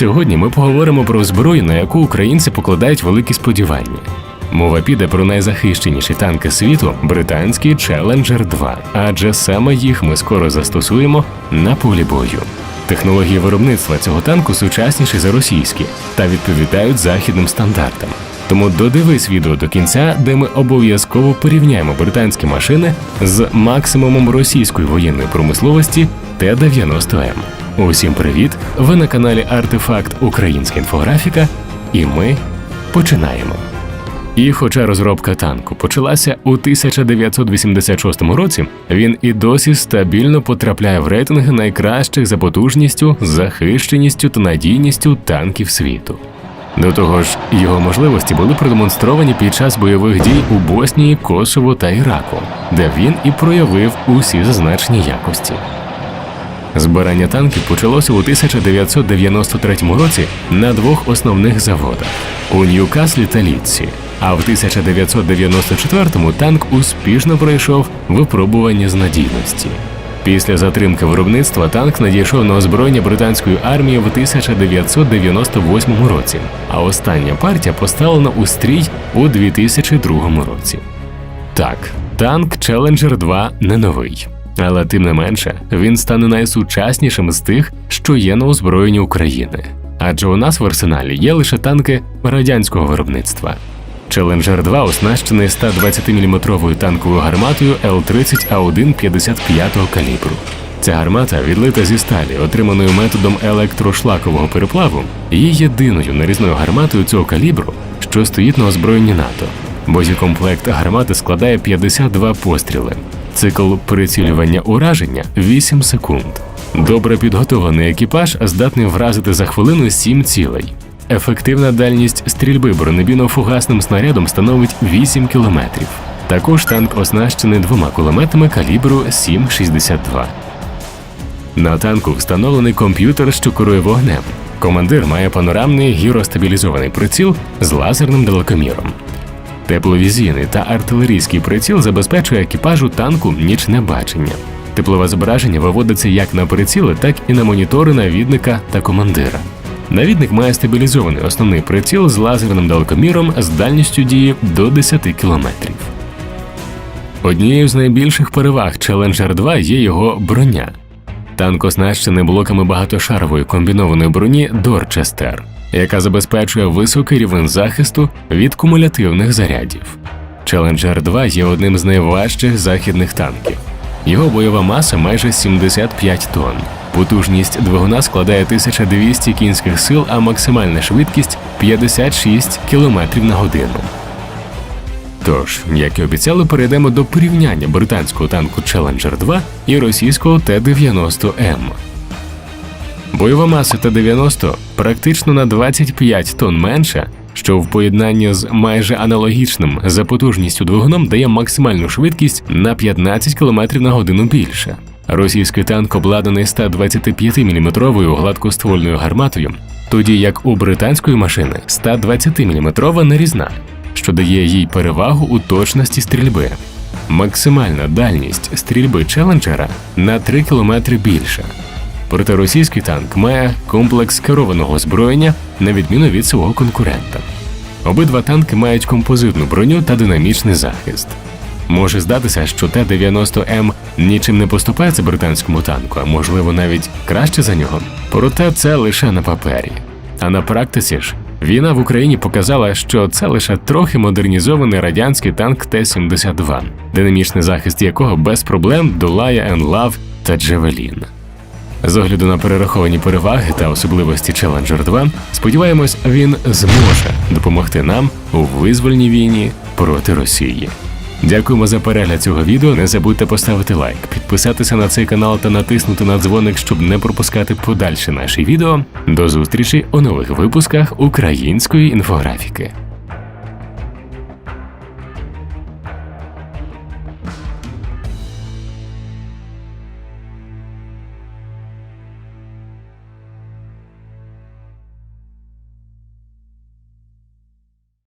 Сьогодні ми поговоримо про зброю, на яку українці покладають великі сподівання. Мова піде про найзахищеніші танки світу британський Challenger 2, адже саме їх ми скоро застосуємо на полі бою. Технології виробництва цього танку сучасніші за російські та відповідають західним стандартам. Тому додивись відео до кінця, де ми обов'язково порівняємо британські машини з максимумом російської воєнної промисловості Т-90М. Усім привіт! Ви на каналі Артефакт Українська інфографіка, і ми починаємо. І хоча розробка танку почалася у 1986 році, він і досі стабільно потрапляє в рейтинги найкращих за потужністю, захищеністю та надійністю танків світу. До того ж, його можливості були продемонстровані під час бойових дій у Боснії, Косово та Іраку, де він і проявив усі зазначені якості. Збирання танків почалося у 1993 році на двох основних заводах у Ньюкаслі та Літсі. А в 1994-му танк успішно пройшов випробування з надійності. Після затримки виробництва танк надійшов на озброєння британської армії в 1998 році, а остання партія поставлена у стрій у 2002 році. Так, танк Challenger 2 не новий. Але тим не менше він стане найсучаснішим з тих, що є на озброєнні України. Адже у нас в арсеналі є лише танки радянського виробництва. Challenger 2 оснащений 120-мм танковою гарматою Л-30А1 55 калібру. Ця гармата відлита зі сталі, отриманою методом електрошлакового переплаву, є єдиною нарізною гарматою цього калібру, що стоїть на озброєнні НАТО. Боєкомплект гармати складає 52 постріли. Цикл прицілювання ураження 8 секунд. Добре підготовлений екіпаж здатний вразити за хвилину 7 цілей. Ефективна дальність стрільби бронебійно-фугасним снарядом становить 8 кілометрів. Також танк оснащений двома кулеметами калібру 7,62. На танку встановлений комп'ютер, що керує вогнем. Командир має панорамний гіростабілізований приціл з лазерним далекоміром. Тепловізійний та артилерійський приціл забезпечує екіпажу танку нічне бачення. Теплове зображення виводиться як на приціли, так і на монітори навідника та командира. Навідник має стабілізований основний приціл з лазерним далекоміром з дальністю дії до 10 км. Однією з найбільших переваг Challenger 2 є його броня. Танк оснащений блоками багатошарової комбінованої броні Dorchester, яка забезпечує високий рівень захисту від кумулятивних зарядів. Challenger 2 є одним з найважчих західних танків. Його бойова маса майже 75 тонн. Потужність двигуна складає 1200 кінських сил, а максимальна швидкість 56 км на годину. Тож, як і обіцяли, перейдемо до порівняння британського танку Challenger 2 і російського Т-90М. Бойова маса Т-90 практично на 25 тонн менша, що в поєднанні з майже аналогічним за потужністю двигуном дає максимальну швидкість на 15 км на годину більше. Російський танк обладнаний 125-мм гладкоствольною гарматою, тоді як у британської машини 120-мм нарізна, що дає їй перевагу у точності стрільби. Максимальна дальність стрільби челенджера на 3 км більша. Проте російський танк має комплекс керованого озброєння на відміну від свого конкурента. Обидва танки мають композитну броню та динамічний захист. Може здатися, що Т-90М нічим не поступається британському танку, а можливо навіть краще за нього. Проте це лише на папері. А на практиці ж війна в Україні показала, що це лише трохи модернізований радянський танк Т-72, динамічний захист якого без проблем долає Енлав та Джевелін. З огляду на перераховані переваги та особливості Challenger 2, сподіваємось, він зможе допомогти нам у визвольній війні проти Росії. Дякуємо за перегляд цього відео. Не забудьте поставити лайк, підписатися на цей канал та натиснути на дзвоник, щоб не пропускати подальші наші відео. До зустрічі у нових випусках української інфографіки.